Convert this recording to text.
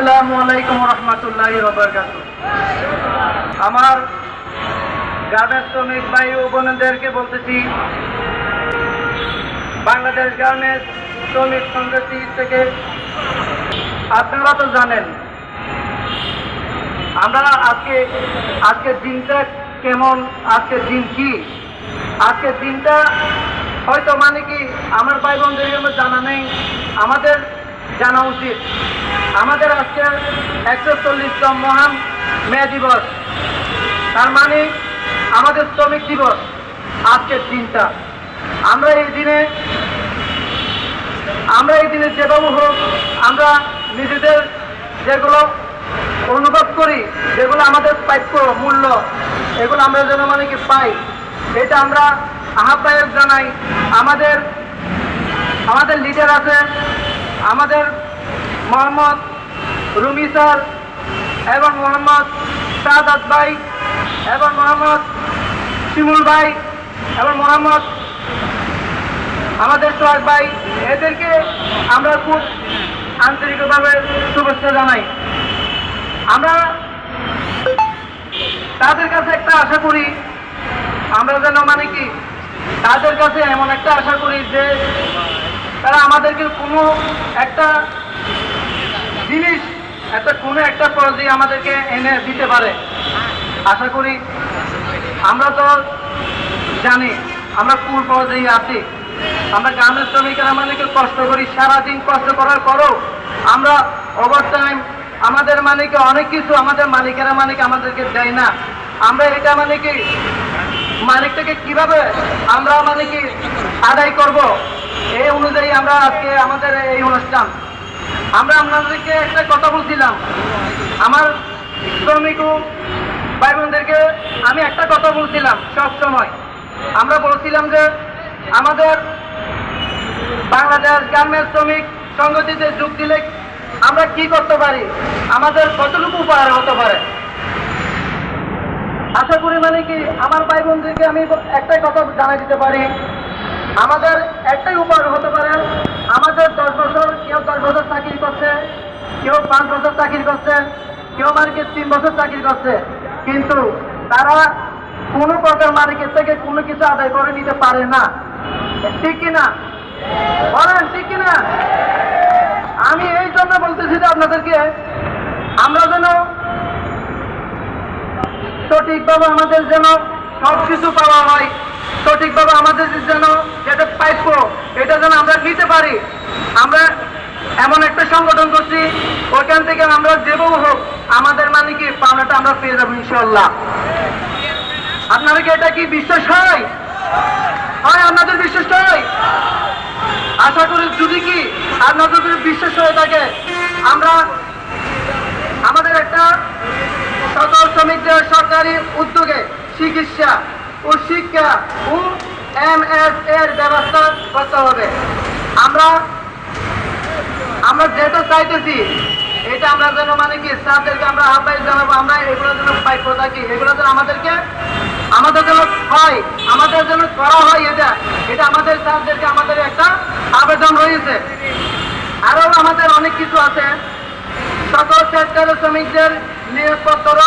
আসসালামু আলাইকুম রহমতুল্লাহ আমার শ্রমিক ভাই ও বোনদেরকে বলতেছি, বাংলাদেশ গার্মেন্টস শ্রমিক থেকে আপনারা তো জানেন, আমরা আজকে, আজকের দিনটা কেমন, আজকের দিন কি? আজকের দিনটা হয়তো মানে কি আমার ভাই বোনদের জানা নেই, আমাদের জানা উচিত। আমাদের আজকে একশো চল্লিশতম মহান মে দিবস। তার মানে আমাদের শ্রমিক দিবস আজকের দিনটা। আমরা এই দিনে, আমরা এই দিনে যেভাবে হোক, আমরা নিজেদের যেগুলো অনুভব করি, যেগুলো আমাদের প্রাপ্য মূল্য, এগুলো আমরা যেন মানে কি পাই, এটা আমরা আহ্বায়ক জানাই। আমাদের আমাদের লিডার আছে, আমাদের মোহাম্মদ রুমি স্যার এবং মোহাম্মদ সাদাত ভাই এবং মোহাম্মদ শিমুল ভাই এবং মোহাম্মদ আমাদের সোহাগ ভাই। এদেরকে আমরা খুব আন্তরিকভাবে শুভেচ্ছা জানাই। আমরা তাদের কাছে একটা আশা করি। আমরা যেন মানে কি, তাদের কাছে এমন একটা আশা করি যে তারা আমাদেরকে কোনো একটা একটা কোনো একটা পর্যায়ে আমাদেরকে এনে দিতে পারে। আশা করি আমরা তো জানি, আমরা কোন পর্যায়ে আছি। আমরা গ্রামের শ্রমিকেরা মানে কষ্ট করি, সারাদিন কষ্ট করার পরও আমরা ওভার টাইম আমাদের মানে কি অনেক কিছু আমাদের মালিকেরা মানে কি আমাদেরকে দেয় না। আমরা এটা মানে কি মালিকটাকে কীভাবে আমরা মানে কি আদায় করব? এই অনুযায়ী আমরা আজকে আমাদের এই অনুষ্ঠান আমরা আপনাদেরকে একটা কথা বলছিলাম। আমার শ্রমিক ও ভাই বোনদেরকে আমি একটা কথা বলছিলাম সব সময়। আমরা বলছিলাম যে আমাদের বাংলাদেশ গার্মেন্টস শ্রমিক সংগঠিতে যোগ দিলে আমরা কি করতে পারি? আমাদের কতটুকু উপহার হতে পারে? আশা করি মানে কি আমার ভাই বোনদেরকে আমি একটাই কথা জানাই দিতে পারি। আমাদের একটাই উপহার হতে পারে আমাদের দশ বছর চাকরি করছে কেউ পাঁচ বছর চাকরি করছে, কেউ মালিকের তিন বছর চাকরি করছে, কিন্তু তারা কোনো প্রকার মালিকের থেকে কোনো কিছু আদায় করে নিতে পারে না। ঠিক কিনা? বলেন, ঠিক কিনা? আমি এই জন্য বলতেছি যে আপনাদেরকে, আমরা যেন সঠিকভাবে আমাদের যেন সব কিছু পাওয়া হয়, সঠিকভাবে আমাদের যেন যেটা পাইপ এটা যেন আমরা নিতে পারি। আমরা এমন একটা সংগঠন করছি, ওইখান থেকে আমরা যেভাবে হোক আমাদের মানে কি, পাওনাটা আমরা পেয়ে যাব ইনশাল্লাহ আপনারা কি এটা কি বিশ্বাস হয় হয় আপনাদের বিশ্বাস হয় আশা করি যদি কি আপনাদের বিশ্বাস হয়ে থাকে, আমরা আমাদের একটা সকল শ্রমিকদের সরকারি উদ্যোগে চিকিৎসা ও শিক্ষা ও এম এস এর ব্যবস্থা করতে হবে। আমরা আমরা যেটা চাইতেছি, এটা আমরা যেন মানে কি, স্যারদেরকে আমরা আহ্বান জানাব, আমরা এগুলো যেন পাইপ থাকি এগুলো যেন আমাদেরকে, আমাদের জন্য হয় আমাদের জন্য করা হয় এটা। এটা আমাদের স্যারদেরকে আমাদের একটা আবেদন রয়েছে। আরও আমাদের অনেক কিছু আছে। সকল সেক্টরের শ্রমিকদের নিয়োগপত্র